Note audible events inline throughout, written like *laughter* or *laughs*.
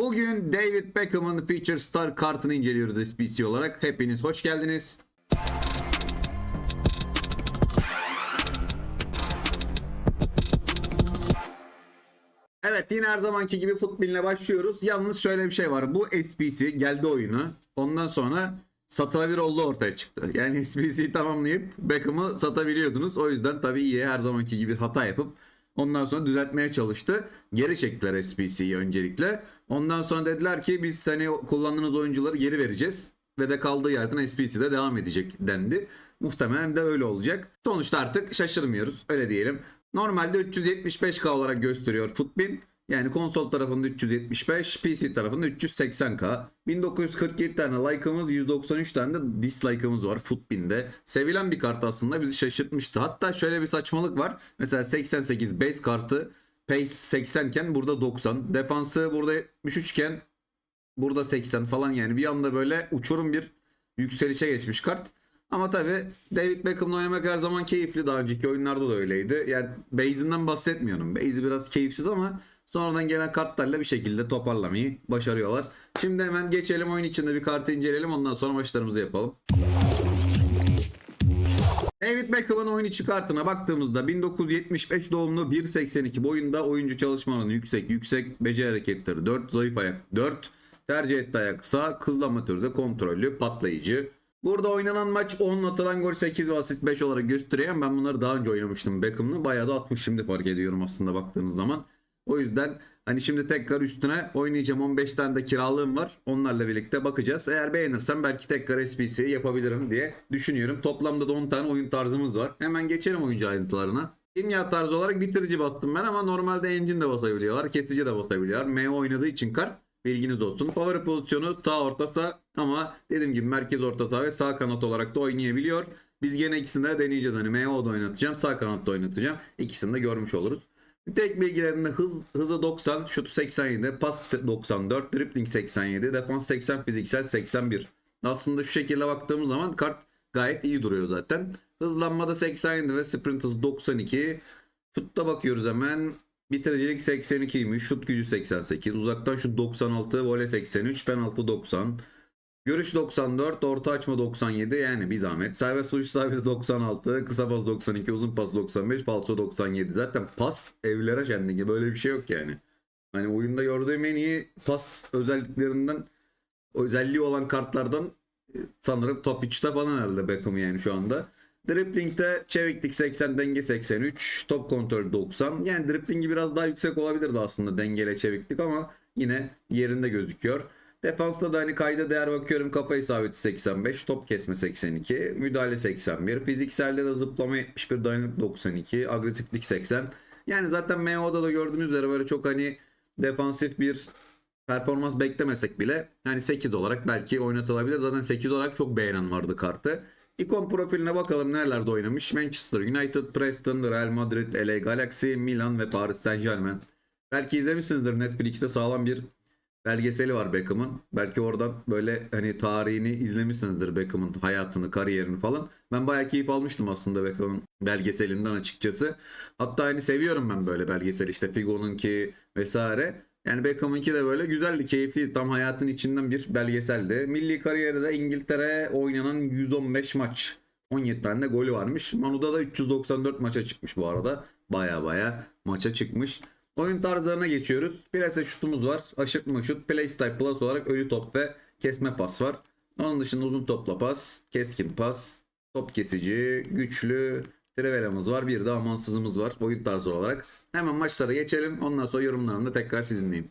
Bugün David Beckham'ın Feature Star kartını inceliyoruz SBC olarak. Hepiniz hoş geldiniz. Evet yine her zamanki gibi futboline başlıyoruz. Yalnız şöyle bir şey var. Bu SBC geldi oyunu. Ondan sonra satılabilir olduğu ortaya çıktı. Yani *laughs* SBC'yi tamamlayıp Beckham'ı satabiliyordunuz. O yüzden tabii iyi her zamanki gibi hata yapıp ondan sonra düzeltmeye çalıştı. Geri çektiler SBC'yi öncelikle. Ondan sonra dediler ki biz seni kullandığınız oyuncuları geri vereceğiz. Ve de kaldığı yerden SBC'de devam edecek dendi. Muhtemelen de öyle olacak. Sonuçta artık şaşırmıyoruz. Öyle diyelim. Normalde 375K olarak gösteriyor Footbin. Yani konsol tarafında 375, PC tarafında 380K. 1947 tane like'ımız, 193 tane de dislike'ımız var Footbin'de. Sevilen bir kart aslında bizi şaşırtmıştı. Hatta şöyle bir saçmalık var. Mesela 88 base kartı pace 80 iken burada 90. Defansı burada 73 iken burada 80 falan yani bir anda böyle uçurum bir yükselişe geçmiş kart. Ama tabi David Beckham'la oynamak her zaman keyifli. Daha önceki oyunlarda da öyleydi. Yani base'inden bahsetmiyorum. Base'i biraz keyifsiz ama sonradan gelen kartlarla bir şekilde toparlamayı başarıyorlar. Şimdi hemen geçelim oyun içinde bir kartı inceleyelim. Ondan sonra maçlarımızı yapalım. David Beckham'ın oyun içi kartına baktığımızda 1975 doğumlu 1.82 boyunda oyuncu çalışma oranı yüksek, yüksek beceri hareketleri 4, zayıf ayak 4, tercih etti ayak sağ, hızlanma türde kontrollü, patlayıcı. Burada oynanan maç 10 atılan gol 8 ve asist 5 olarak gösteriyor. Ben bunları daha önce oynamıştım Beckham'lı. Bayağı da atmış şimdi fark ediyorum aslında baktığınız zaman. O yüzden hani şimdi tekrar üstüne oynayacağım 15 tane de kiralığım var. Onlarla birlikte bakacağız. Eğer beğenirsem belki tekrar SPC yapabilirim diye düşünüyorum. Toplamda da 10 tane oyun tarzımız var. Hemen geçelim oyuncu ayrıntılarına. Kimya tarzı olarak bitirici bastım ben ama normalde engine de basabiliyorlar. Kesici de basabiliyorlar. M oynadığı için kart Bilginiz olsun. Favori pozisyonu sağ orta sağ ama dediğim gibi merkez orta saha ve sağ kanat olarak da oynayabiliyor. Biz gene ikisini de deneyeceğiz. Hani MO'da oynatacağım, sağ kanatta oynatacağım. İkisini de görmüş oluruz. Tek bilgilerinde hız hızı 90, şutu 87, pas 94, dribbling 87, defans 80, fiziksel 81. Aslında şu şekilde baktığımız zaman kart gayet iyi duruyor zaten. Hızlanmada 87 ve sprint hızı 92. Şutta bakıyoruz hemen. Bitiricilik 82'ymiş. Şut gücü 88. Uzaktan şut 96. Voley 83. Penaltı 90. Görüş 94. Orta açma 97. Yani bir zahmet. Serbest vuruş sabiti 96. Kısa pas 92. Uzun pas 95. Falso 97. Zaten pas evlere şenliği. Böyle bir şey yok yani. Hani oyunda gördüğüm en iyi pas özelliklerinden özelliği olan kartlardan e, sanırım top 3'te falan herhalde Beckham yani şu anda. Dribbling'de çeviklik 80, denge 83, top kontrol 90. Yani dribbling'i biraz daha yüksek olabilirdi aslında dengele çeviklik ama yine yerinde gözüküyor. Defansta da hani kayda değer bakıyorum kafa isabeti 85, top kesme 82, müdahale 81, fizikselde de zıplama 71, dayanıklık 92, agresiflik 80. Yani zaten MO'da da gördüğünüz üzere böyle çok hani defansif bir performans beklemesek bile hani 8 olarak belki oynatılabilir. Zaten 8 olarak çok beğenen vardı kartı. İkon profiline bakalım nerelerde oynamış. Manchester United, Preston, Real Madrid, LA Galaxy, Milan ve Paris Saint Germain. Belki izlemişsinizdir Netflix'te sağlam bir belgeseli var Beckham'ın. Belki oradan böyle hani tarihini izlemişsinizdir Beckham'ın hayatını, kariyerini falan. Ben bayağı keyif almıştım aslında Beckham'ın belgeselinden açıkçası. Hatta hani seviyorum ben böyle belgesel işte Figo'nunki vesaire. Yani Beckham'ınki de böyle güzeldi, keyifliydi. Tam hayatın içinden bir belgeseldi. Milli kariyerde de İngiltere oynanan 115 maç. 17 tane de golü varmış. Manu'da da 394 maça çıkmış bu arada. Baya baya maça çıkmış. Oyun tarzlarına geçiyoruz. Plase şutumuz var. Aşırtma şut. Playstyle Plus olarak ölü top ve kesme pas var. Onun dışında uzun topla pas, keskin pas, top kesici, güçlü, Trivela'mız var. Bir de amansızımız var oyun tarzı olarak. Hemen maçlara geçelim. Ondan sonra yorumlarımı da tekrar sizinleyeyim.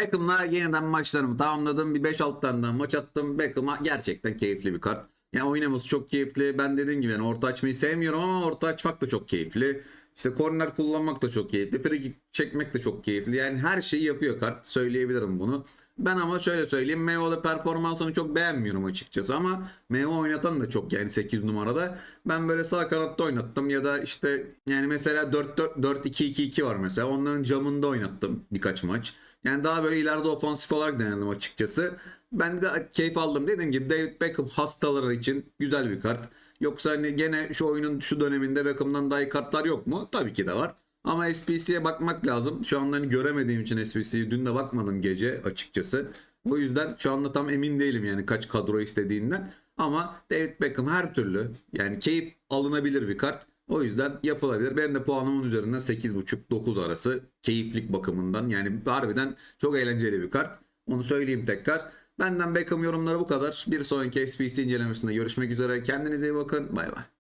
Beckham'la yeniden maçlarımı tamamladım. Bir 5-6 tane daha maç attım. Beckham'a gerçekten keyifli bir kart. Yani oynaması çok keyifli. Ben dediğim gibi yani orta açmayı sevmiyorum ama orta açmak da çok keyifli. İşte korner kullanmak da çok keyifli. Free çekmek de çok keyifli. Yani her şeyi yapıyor kart. Söyleyebilirim bunu. Ben ama şöyle söyleyeyim. Meo'da performansını çok beğenmiyorum açıkçası ama Meo oynatan da çok yani 8 numarada. Ben böyle sağ kanatta oynattım ya da işte yani mesela 4-2-2-2 var mesela. Onların camında oynattım birkaç maç. Yani daha böyle ileride ofansif olarak denedim açıkçası. Ben de keyif aldım. Dediğim gibi David Beckham hastaları için güzel bir kart. Yoksa hani gene şu oyunun şu döneminde Beckham'dan daha iyi kartlar yok mu? Tabii ki de var. Ama SPC'ye bakmak lazım. Şu anda hani göremediğim için SPC'yi dün de bakmadım gece açıkçası. Bu yüzden şu anda tam emin değilim yani kaç kadro istediğinden. Ama David Beckham her türlü yani keyif alınabilir bir kart. O yüzden yapılabilir. Benim de puanımın üzerinden 8.5-9 arası keyiflik bakımından. Yani harbiden çok eğlenceli bir kart. Onu söyleyeyim tekrar. Benden Beckham yorumları bu kadar. Bir sonraki SPC incelemesinde görüşmek üzere. Kendinize iyi bakın. Bay bay.